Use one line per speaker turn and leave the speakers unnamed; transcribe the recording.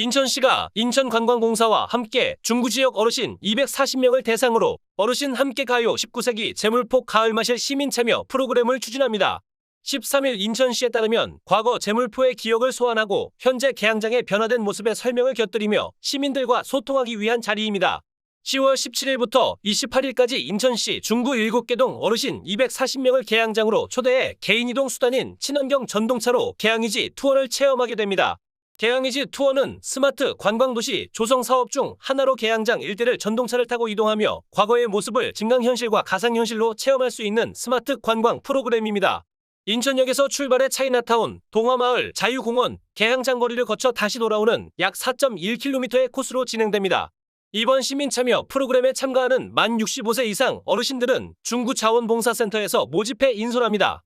인천시가 인천관광공사와 함께 중구 지역 어르신 240명을 대상으로 어르신 함께 가요 19세기 재물포 가을마실 시민 참여 프로그램을 추진합니다. 13일 인천시에 따르면 과거 재물포의 기억을 소환하고 현재 개항장의 변화된 모습의 설명을 곁들이며 시민들과 소통하기 위한 자리입니다. 10월 17일부터 28일까지 인천시 중구 7개동 어르신 240명을 개항장으로 초대해 개인 이동 수단인 친환경 전동차로 개항이지 투어를 체험하게 됩니다. 개항이지 투어는 스마트 관광도시 조성 사업 중 하나로 개항장 일대를 전동차를 타고 이동하며 과거의 모습을 증강현실과 가상현실로 체험할 수 있는 스마트 관광 프로그램입니다. 인천역에서 출발해 차이나타운, 동화마을, 자유공원, 개항장 거리를 거쳐 다시 돌아오는 약 4.1km의 코스로 진행됩니다. 이번 시민 참여 프로그램에 참가하는 만 65세 이상 어르신들은 중구 자원봉사센터에서 모집해 인솔합니다.